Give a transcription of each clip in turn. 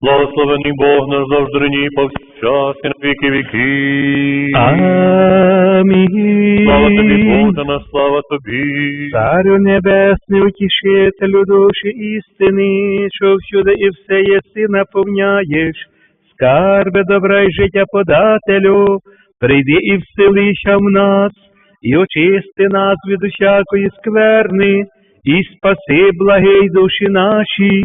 Благословений Бог наш завжди нині повсякчас і на віки віки. Амінь. Слава тобі, Боже наш, слава тобі. Царю небесний, утішителю душі істини, що всюди і все єси наповняєш, скарби добра й життя подателю, прийди і вселися в нас, і очисти нас від усякої скверни, і спаси благий душі наші.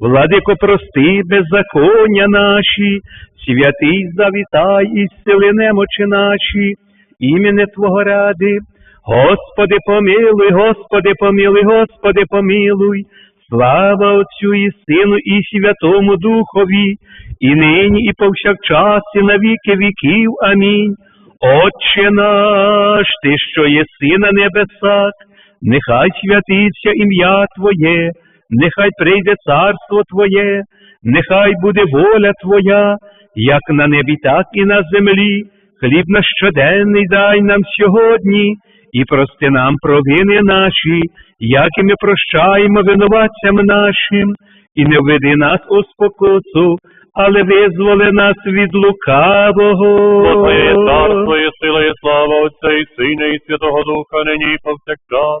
владико, прости беззаконня наші, святий завітай і зцели немочі наші, імені Твого ради. Господи, помилуй, Господи, помилуй, Господи, помилуй. Слава Отцю і Сину, і Святому Духові, і нині, і повсякчас, і на віки віків. Амінь. Отче наш, Ти, що єси на небесах, нехай святиться ім'я Твоє, нехай прийде царство Твоє, нехай буде воля Твоя, як на небі, так і на землі. Хліб наш щоденний дай нам сьогодні, і прости нам провини наші, як і ми прощаємо винуватцям нашим, і не введи нас у спокусу, але визволи нас від лукавого. Бо Твоє царство, і сила, і слава Отця і Сина, і Святого Духа, нині повсякчас,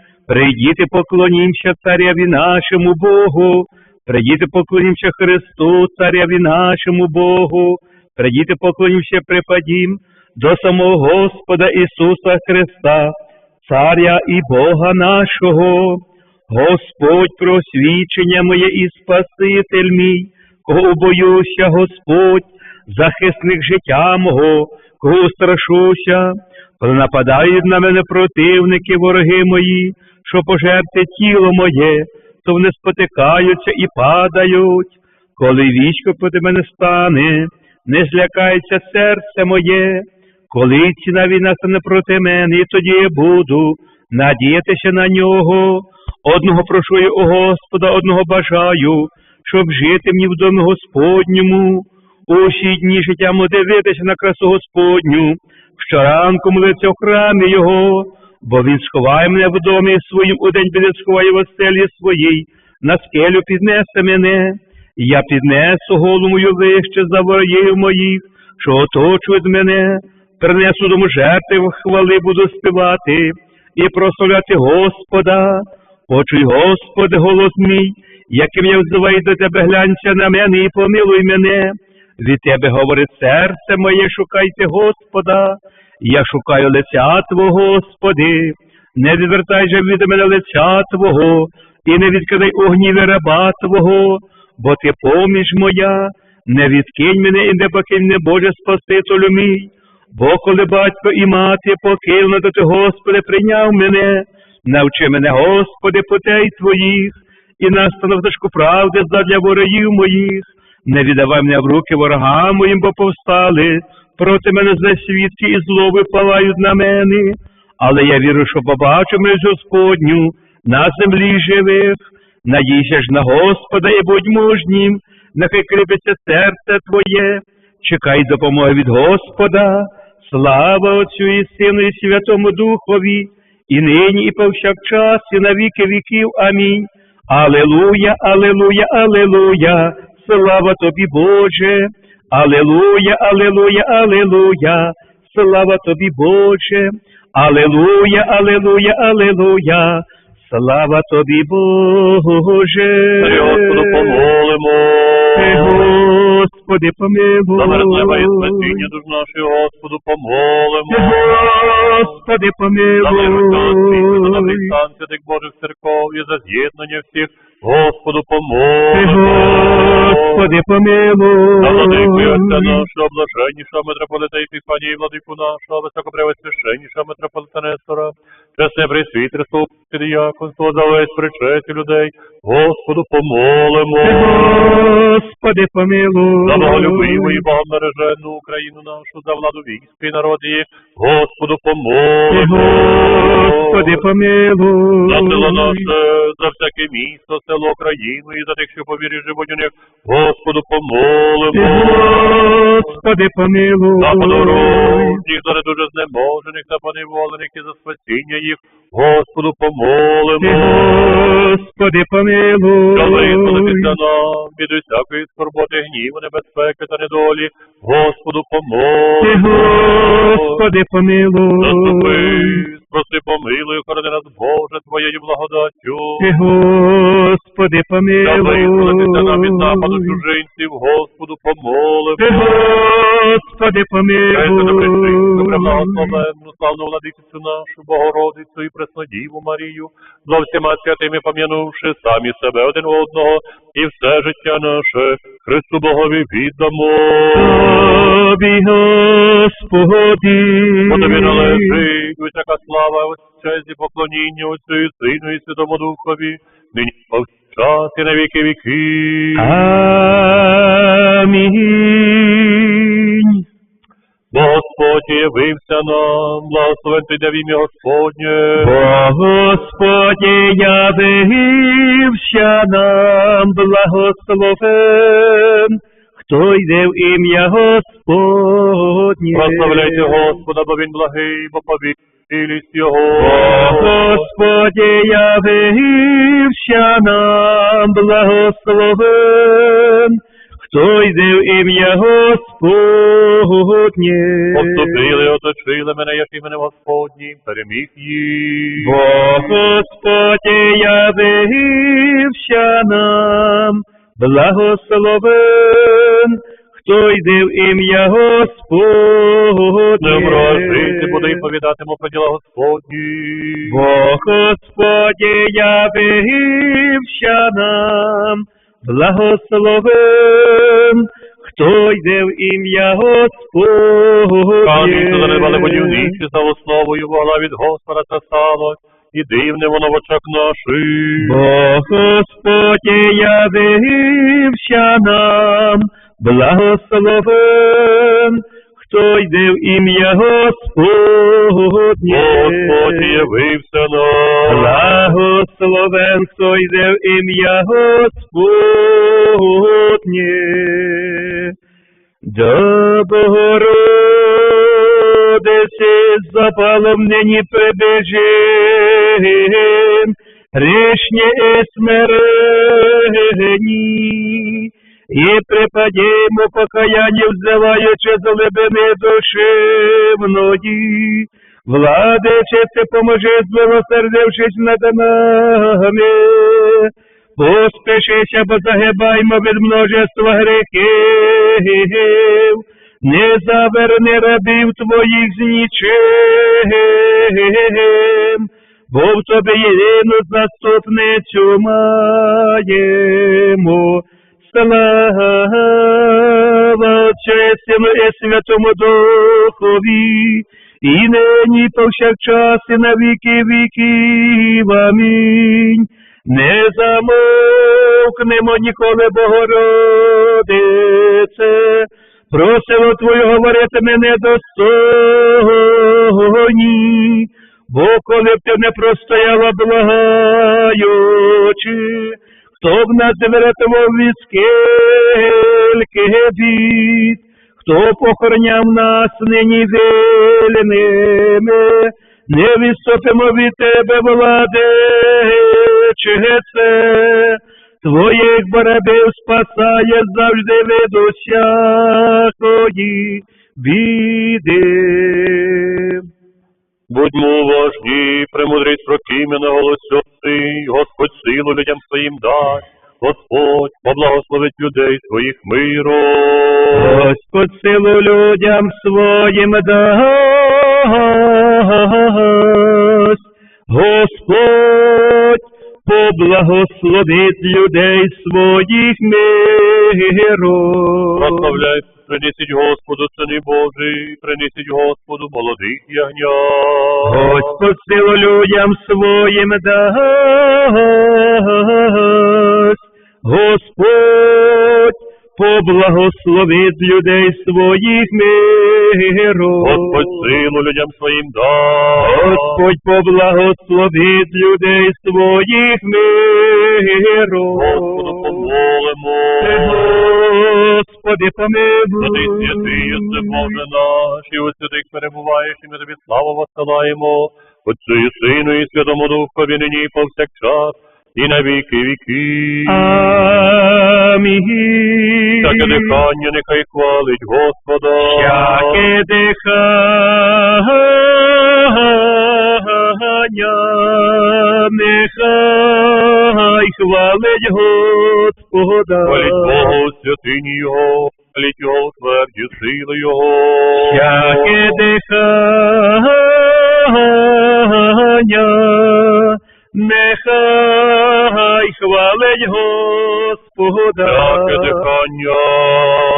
Прийдіте, поклонімся царяві нашому Богу. Прийдіте, поклонімся Христу, царяві нашому Богу. Прийдіте, поклонімся припадім до самого Господа Ісуса Христа, Царя і Бога нашого. Господь просвічення моє і Спаситель мій, кого боюся, Господь, захисник життя мого, кого страшуся, коли нападають на мене противники, вороги мої, що пожерти тіло моє, то вони спотикаються і падають. Коли вічко проти мене стане, не злякається серце моє, коли ціна війна стане проти мене, і тоді я буду надіятися на нього. Одного прошу я у Господа, одного бажаю, щоб жити мені в домі Господньому, усі дні життя дивитися на красу Господню, щоранку молиться в храмі Його, бо Він сховає мене в домі своїм, у день біде сховає в оселі своїй, на скелю піднесе мене, я піднесу голову мою вище за ворогів моїх, що оточують мене, принесу дому жертви хвали буду співати і прославляти Господа. Почуй, Господи, голос мій, яким я взиваю до Тебе, глянься на мене і помилуй мене. Від Тебе говорить серце моє, шукайте Господа, я шукаю лиця Твого, Господи, не відвертай же від мене лиця Твого, і не відкидай у раба Твого, бо Ти поміж моя, не відкинь мене і не покинь мене, Боже Спасителю мій, бо коли батько і мати покинули, то ти, Господи, прийняв мене. Навчи мене, Господи, путей Твоїх, і настанов дошку правди задля ворогів моїх. Не віддавай мене в руки ворогам моїм, бо повстали. Проти мене зле свідки і злоби палають на мене. Але я вірю, що побачу милість Господню на землі живих. Надійся ж на Господа і будь мужнім, нехай кріпиться серце Твоє. Чекай допомоги від Господа. Слава Отцю і Сину, і Святому Духові і нині, і повсякчас, і на віки віків. Амінь. Алелуя, алелуя, алелуя, слава тобі, Боже. Алелуя, алелуя, алелуя, слава тобі, Боже. Алелуя, алелуя, алелуя, слава тобі, Боже. Господу помолимо. Господи, помилуй. За мир неба і спасіння душ наших, Господу, помолимо. Господи, За світу, за помилуй. стан святих Божих церков і за з'єднання всіх, Господу, Господи, помилуй. За владику і отця нашого, блаженнішого митрополита Епіфанії, владику нашого, високопревосвященнішого митрополита Нестора, чесне присвітерство, підіяконство, за весь причесть людей, Господу, помолимо. Господи, помилуй. За боголюбиву і богомережену Україну нашу, за владу війська і народ її, Господу, помолимо. Господи, помилуй. За село наше, за всяке місто, село країну і за тих, що по вірі живуть у них, Господу помолимо. Господи, помилуй. За подорожніх, за недуже знеможених та поневолених і за спасіння їх, Господу помолимо. Господи, помилуй. Що визволитися нам від усякої скорботи, гніву, небезпеки та недолі, Господу помолимо. Господи, помилуй. Заступи, спроси помилуй, хорони нас, Боже, Твоєю благодаттю. Господи, помилуй, Та визволитися нам від нападу чужинців, Господу помолимо. Господи, помилуй. благословенну, славну владицю нашу, Богородицю і Преснодіву Марію, за всіма святими пом'янувши самі себе один одного, і все життя наше Христу Богові віддамо. Тобі, Господи. Бо тобі належить усяка слава, честь і поклоніння Отцю і Сину і Святому Духові, нині повчас і на віки віки. Амінь. Бо Господь явився нам, благословен в ім'я Господнє. Бо Господі явився нам благословен, хто йде в ім'я Господнє. Прославляйте Господа, бо він благий, бо повілість Його. Бо Господі явився нам благословен, хто йде в ім'я Господнє. Обступили, оточили мене, як іменем Господнім, переміг їх. Бо Господі явився нам, благословен, хто йде в ім'я Господнє. Не вражити буде і повідатиму про діла Господні. Бо Господі явився нам, благословен, хто йде в ім'я Господнє. Камінь, що занедбали будівничі, за основою вона від Господа це стало, і дивне воно в очах наших. Бо Господь явився нам, благословен, хто йде в ім'я Господнє. Господь явився нам. Благословен, хто йде в ім'я Господнє. До Богородиці запалом нині прибіжим, грішні і смирені, і припадімо покаяння, взиваючи з глибини душі мної. Владичице, поможи, змилосердившись над нами. Поспішися, бо загибаймо від множества грехів. Не заверни рабів твоїх з нічим, бо в тобі єдину заступницю маємо. Слава Отцю і Святому Духові, і нині повсякчас і на віки віків. Амінь. Не замовкнемо ніколи, Богородице, просимо Твою говорити мене достойні, бо коли б ти не простояла благаючи, хто б не від скільки бід, хто похороняв нас нині вільними, не відступимо від тебе, владичице, твоїх барабів спасає завжди від усякої біди. Будьмо уважні, премудрість проким'я на голосі, Господь силу людям своїм дасть. Господь поблагословить людей своїх миром. Господь силу людям своїм дасть. Господь поблагословить людей своїх миром. Прославляй, принесіть Господу сини Божий, принесіть Господу молодих ягнят. Господь силу людям своїм дасть. Господь поблагословить людей своїх миром. Господь силу людям своїм дасть. Господь поблагословить людей своїх миром. Господу помолимо. Господи, помилуй. Святий святий, єси Боже наш, і у святих перебуваєш, і ми тобі славу воссилаємо. Отцю і Сину, і Святому Духові, нині і повсякчас, і на віки віки. Амінь. Всяке дихання нехай хвалить Господа. Всяке дихання нехай хвалить Господа. Хваліть Бога у святині Його, хваліть Його у тверді сили Його. Всяке дихання нехай хвалить Господа. Всяке дихання.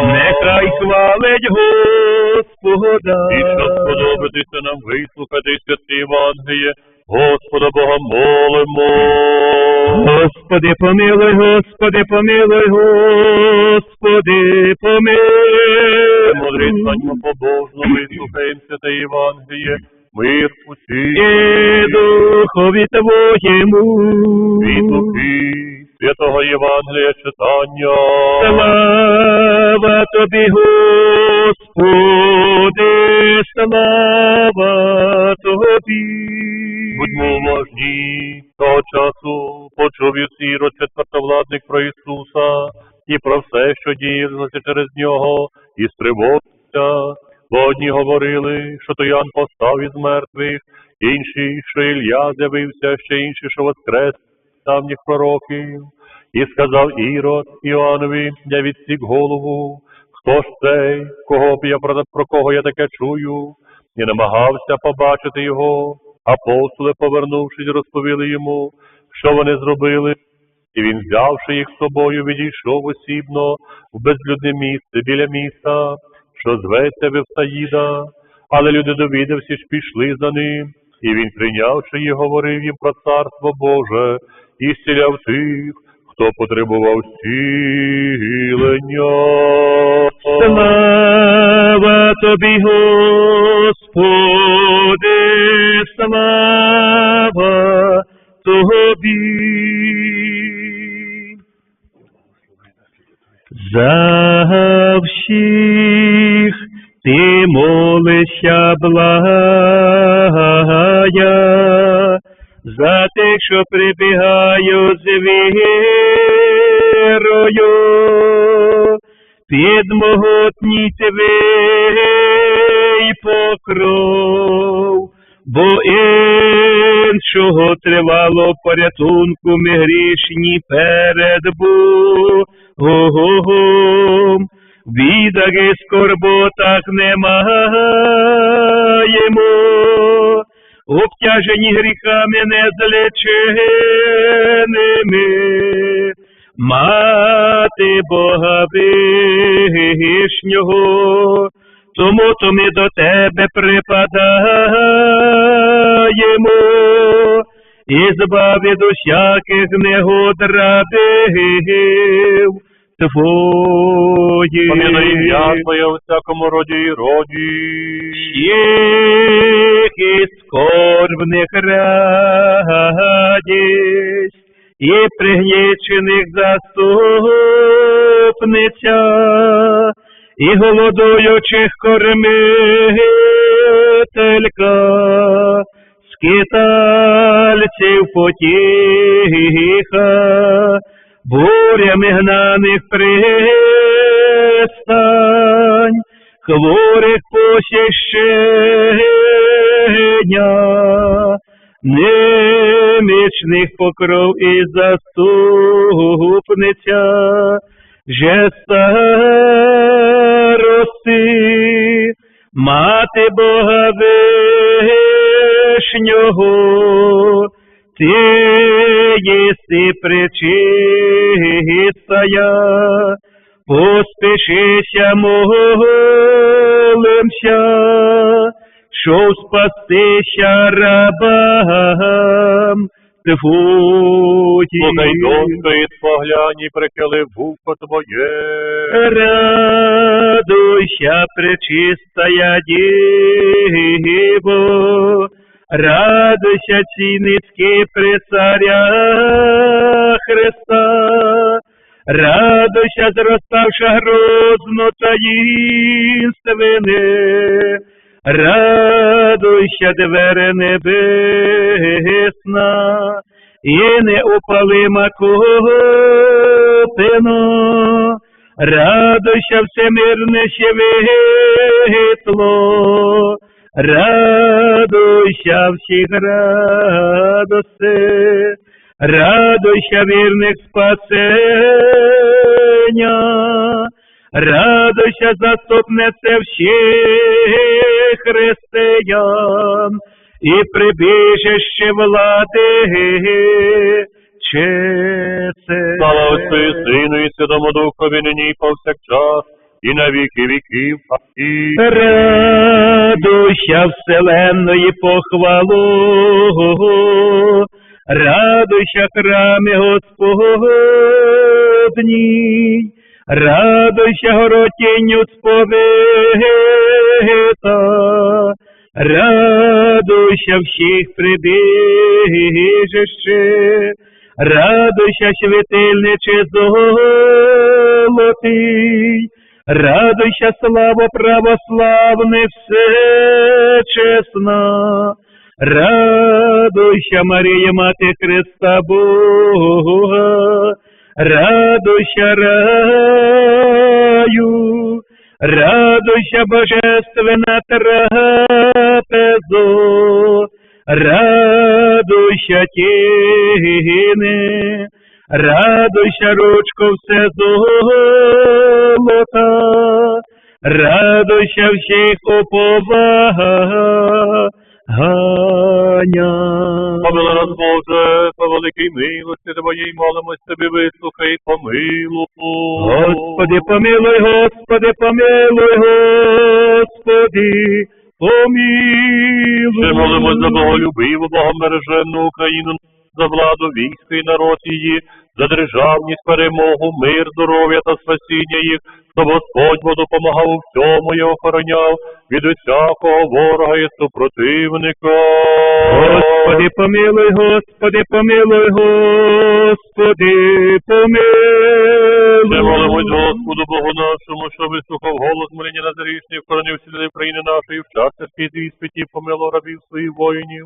Нехай хвалить Господа. І що сподобатися нам вислухати святі Євангеліє, Господа Бога молимо. Господи, помилуй, Господи, помилуй, Господи, Мудрий помилуй. станьмо побожно, вислухаємо святе Євангеліє, мир усім. І духові Твоєму. Від Луки, святого Євангелія читання. Слава Тобі, Господи, слава Тобі. Будьмо уважні, того часу почув Ісірод, четвертовладник про Ісуса, і про все, що діялося через нього, і стривожився. Бо одні говорили, що то Ян постав із мертвих, інші, що Ілля з'явився, ще інші, що воскрес давніх пророків. І сказав Ірод Іоаннові, я відсік голову, хто ж цей, кого б я про, кого я таке чую, і намагався побачити його. Апостоли, повернувшись, розповіли йому, що вони зробили, і він, взявши їх з собою, відійшов осібно в безлюдне місце біля міста, що зветься Вевсаїда, але люди довідався, ж пішли за ним, і він, прийнявши їх, говорив їм про царство Боже і зціляв тих, хто потребував зцілення. Слава Тобі, Господи, слава Тобі. За всіх ти молишся благая, за тих, що прибігаю з вірою, під могутній твій покров, бо іншого тривало порятунку ми грішні перед Богом. В бідах і скорботах не маємо, обтяжені гріхами незлеченими, мати Бога вишнього, тому то ми до тебе припадаємо, і збав від усяких негод рабів Твоїх. Ім'я Твоє у всякому роді і роді. Всіх і скорбних радість, і пригнічених заступниця, і голодуючих кормителька, скитальців потіха, бурями гнаних пристань, хворих посіщення, ним помічних покров і заступниця, же старости, мати Бога вишнього, ти єси пречистая, поспішися молимся, що спастися рабам твоїм. Слухай, достоїть, поглянь прихили вухо твоє. Радуйся, пречистая Діво, радуйся, ціницьки при царя Христа, радуйся, зроставша грозно таїнственне, радуйся, двери небесна, і неупалима копино, радуйся всемирне світло, радуйся всіх радости, радуйся вірних спасення, радуйся заступнице всіх християн, і прибіжище влади. Слава Отцю і Сину і Святому Духові нині повсякчас, і на віки віків. Амінь. Радуйся вселенної похвалу, радуйся храми Господній, радуйся горотінню сповита, радуйся всіх прибіжище, радуйся світильниче золотий, радуйся слава православних все чесна, радуйся Марія, Мати Христа Бога, радуйся раю, радуйся божественна трапезо, радуйся тіни, радуйся ручко все золота, радуйся всіх уповання. Помила нас, Боже, по великій милості Твоїй, молимось Тобі, вислухай, помилуй. Господи, помилуй, Господи, помилуй, Господи, помилуй. Ще молимось за боголюбиву, богомереженну Україну, за владу війська і народ її, за державність, перемогу, мир, здоров'я та спасіння їх, щоб Господь бо допомагав у всьому і охороняв від усякого ворога і супротивника. Господи, помилуй, Господи, помилуй, Господи, Ще молимось. Господу Богу нашому, що вислухав голос моління на зарічні, вкоронив всі України нашої, в час тяжких іспитів, помилував рабів своїх воїнів.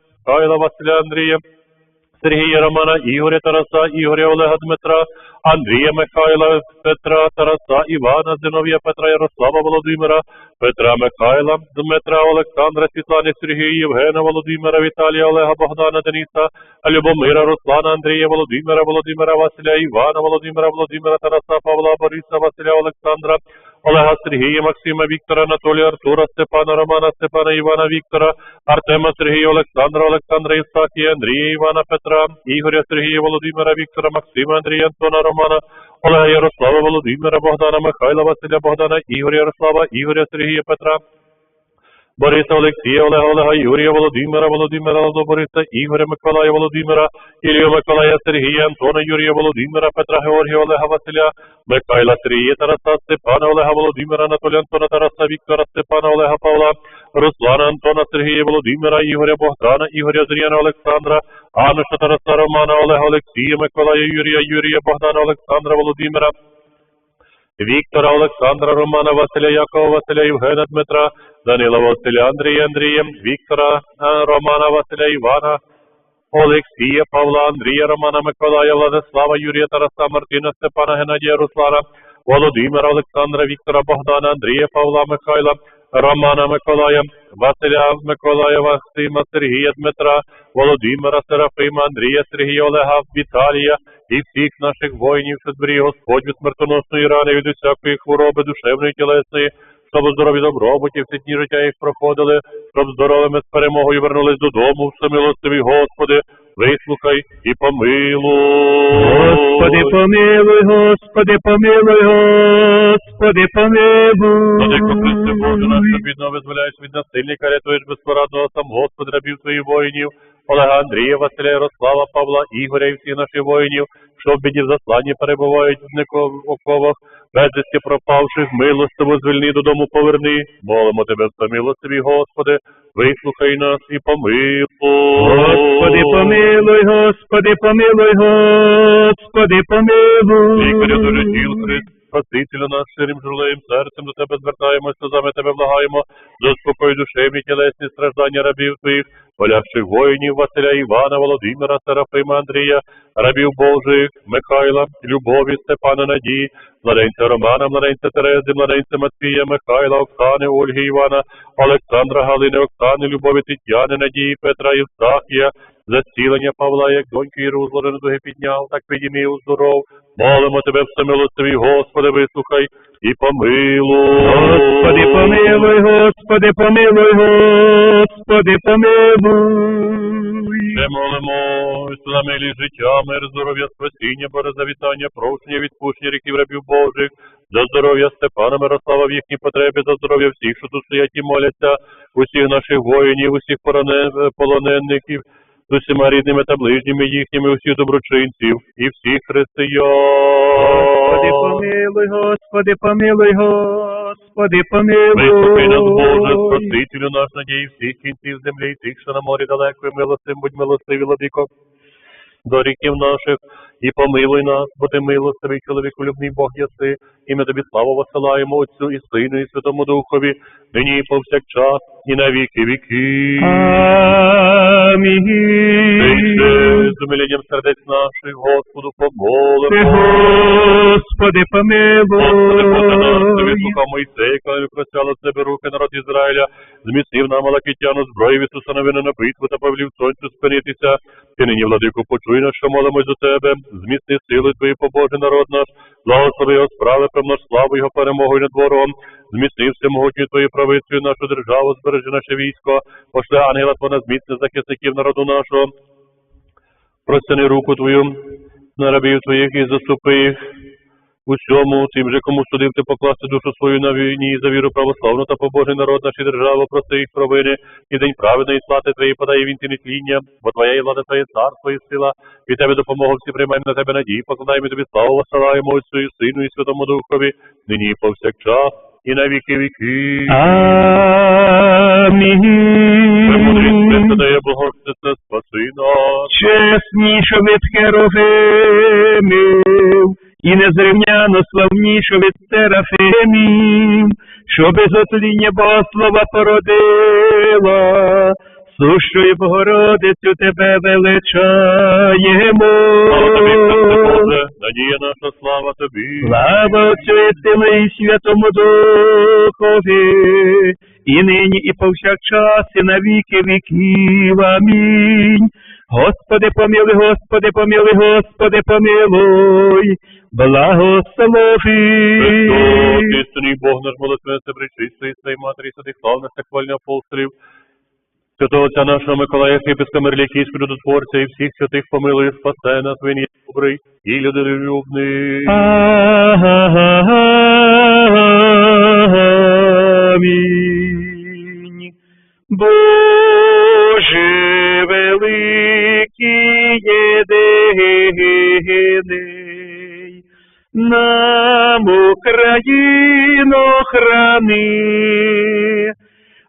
Михайла, Василя, Андрія, Сергія Романа, Ігоря Тараса, Ігоря Олега Дмитра, Андрія Михайла, Петра, Тараса, Івана, Зиновія, Петра, Ярослава, Володимира, Петра Михайла, Дмитра, Олександра, Світлани, Сергія, Євгена, Володимира, Віталія, Олега, Богдана, Дениса, Любомира, Руслана, Андрія, Володимира, Володимира, Василя, Івана, Володимира, Володимира, Тараса, Павла, Бориса, Василя, Олександра, Олега, Сергія, Максима, Віктора, Анатолія, Артура, Степана, Романа, Степана, Івана, Віктора, Артема, Сергія, Олександра, Олександра, Євстахія, Андрія, Івана, Петра, Ігоря, Сергія, Володимира, Віктора, Максима, Андрія, Антона, Романа, Олега, Ярослава, Володимира, Богдана, Михайла, Василя, Богдана, Ігоря, Ярослава, Ігоря, Сергія, Петра, Бориса Олексія, Олега, Олега, Юрія, Володимира, Володимира, Бориса, Ігоря, Миколая, Володимира, Ілію, Миколая, Сергія, Антона, Юрія, Володимира, Петра, Георгія, Олега, Василя, Михайла, Сергія, Тараса, Степана, Олега, Володимира, Анатолія, Антона, Тараса, Віктора, Степана, Олега, Павла, Руслана, Антона, Сергія, Володимира, Ігоря, Богдана, Ігоря, Зріяна, Олександра, Ануша, Тараса, Романа, Олега, Олексія, Миколая, Юрія, Юрія, Богдана, Олександра, Володимира, Віктора, Олександра, Романа, Василя, Якова, Василя, Євгена, Дмитра, Данила, Василя, Андрія, Андрія, Віктора, е, Романа, Василя, Івана, Олексія, Павла, Андрія, Романа, Миколая, Владислава, Юрія, Тараса, Мартина, Степана, Геннадія, Руслана, Володимира, Олександра, Віктора, Богдана, Андрія, Павла, Михайла, Романа, Миколая, Василя, Миколая, Васима, Сергія, Дмитра, Володимира, Серафима, Андрія, Сергія, Олега, Віталія і всіх наших воїнів, що зберіг Господь від смертоносної рани, від усякої хвороби, душевної, тілесної, щоб здорові добробуті всі дні життя їх проходили, щоб здоровими з перемогою вернулись додому, всемилостивий Господи, вислухай і помилуй. Господи, помилуй, Господи, помилуй, Господи, помилуй. Владико Христе Боже, наш бідно визволяєш від насильника, рятуєш безпорадного сам Господь рабів твоїх воїнів, Олега Андрія, Василя, Ярослава, Павла, Ігоря і всіх наших воїнів, що в біді в засланні перебувають в оковах, безвісті пропавших, милостиво звільни додому поверни. Молимо тебе, за милостиві, Господи, вислухай нас і помилуй. Господи, помилуй, Господи, помилуй, Господи, помилуй. Лікаря дуже помилуй. Спасителю наш ширим журлеєм серцем до тебе звертаємось, сльозами тебе благаємо, заспокой душевні тілесні страждання рабів твоїх, полягших воїнів Василя Івана, Володимира, Серафима, Андрія, рабів Божих, Михайла, Любові, Степана Надії, младенця Романа, младенця Терези, младенця Матвія, Михайла, Оксани, Ольги, Івана, Олександра, Галини, Оксани, Любові, Тетяни, Надії, Петра, Євстахія, зацілення Павла, як доньки Іру зложену дуги підняв, так підійми уздоров. Молимо тебе, всемилостивий, Господи, вислухай і помилуй. Господи, помилуй, Господи, помилуй, Господи, помилуй. Ми молимось на милі життя, мир, здоров'я, спасіння, Боже, завітання, прощення, відпущення ріків рабів Божих, за здоров'я Степана Мирослава в їхній потребі, за здоров'я всіх, що тут стоять і моляться, усіх наших воїнів, усіх полонеників, з усіма рідними та ближніми їхніми, усіх доброчинців і всіх християн. Господи, помилуй, Господи, помилуй, Господи, помилуй приступи нас, Боже. Спасителю наш надії всіх кінців землі, і тих, що на морі далеко, і милостим, будь милостиві, владико, до ріків наших, і помилуй нас, бо ти милостивий, чоловіколюбний Бог єси, і ми тобі славу посилаємо Отцю і Сину, і Святому Духові, нині і повсякчас, і на віки віки. Амінь. з умиленням сердець наших, Господу, помолимо. Господи, Господи, помилуй. Відслухав Мойсея, коли простяли з тебе руки народ Ізраїля, змістив нам Малакитяну зброю Ісуса новини на битву та повелів сонцю спинитися. Ти нині, владику, почуй нас, що молимось до тебе, змісти сили твої, побожий народ наш, благослови його справи, певно славу його перемогою над ворогом, зміцни всемогутню твою правицею нашу державу, збережи наше військо, пошли ангела твого на зміцне захисників народу нашого. Простяни руку твою на рабів твоїх і заступи їх усьому, тим же, кому судив ти покласти душу свою на війні за віру православну та побожий народ наші держави, прости їх провини, і день праведної слати твої подає він ти нетління, бо твоя є влада, твоє царство і сила, від тебе допомогу всі приймаємо на тебе надії, покладаємо тобі славу, посилаємо Отцю і Сину і Святому Духові, нині і повсякчас, і на віки віки. Амінь. Господи, Богородице, спаси нас. Чесніше від Херовимів, і незрівняно славніше від Серафимів, що без отління Богослова породила, сущою Богородицю тебе величаємо. Слава тобі, Боже, надія наша, слава тобі. Слава Отцю і Сину і Святому Духові, і нині, і повсякчас, і на віки віків. Амінь. Господи, помилуй, Господи, помилуй, Господи, помилуй, благослови. Істинний Бог наш молитвенце, причистої своїй матері, святих славних та хвальних апостолів, святого отця нашого Миколая, єпископа Мерлікійського людотворця і всіх святих помилуй, спасе нас, він є добрий і людолюбний. Амінь. Боже великий єдиний, нам Україну храни,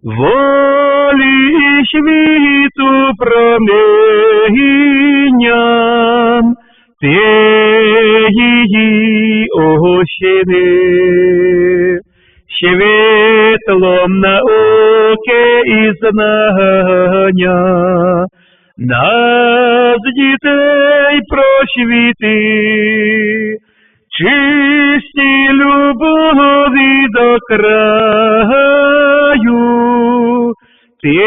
волі і світу промінням, ти її ощини, світлом науки і знання, нас дітей просвіти, чисті любові до краю, ти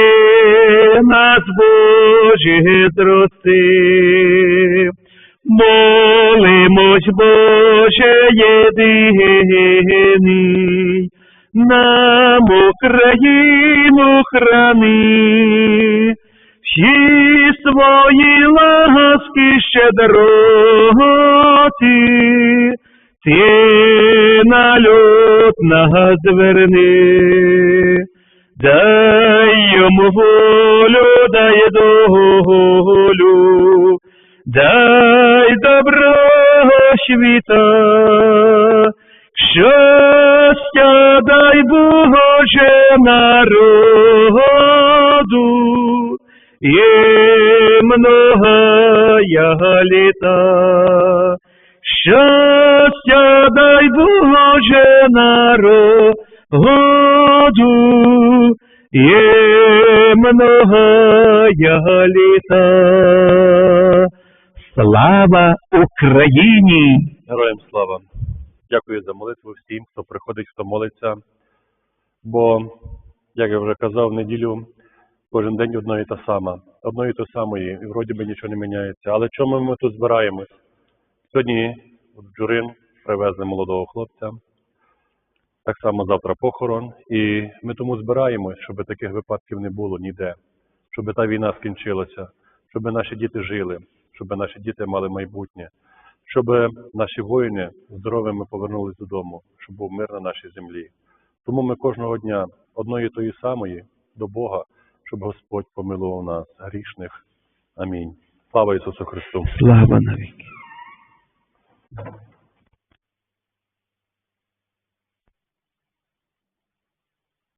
нас, Боже, зрости. Молимось, Боже, єдиний, нам Україну храни, всі свої ласки щедроти, ти на люд зверни, дай йому волю, дай долю, дай доброго світа, щастя дай Боже народу, і многая літа. Щастя дай Боже народу, і многая літа. Слава Україні! Героям слава. Дякую за молитву всім, хто приходить, хто молиться. Бо, як я вже казав, в неділю кожен день одно і те саме. Одно і те самої, і вроді би нічого не міняється. Але чому ми тут збираємось? Сьогодні в Джурин привезли молодого хлопця. Так само завтра похорон. І ми тому збираємось, щоб таких випадків не було ніде, щоб та війна скінчилася, щоб наші діти жили, щоб наші діти мали майбутнє, щоб наші воїни здоровими повернулись додому, щоб був мир на нашій землі. Тому ми кожного дня одної тої самої до Бога, щоб Господь помилував нас, грішних. Амінь. Слава Ісусу Христу! Слава навіки! Thank you.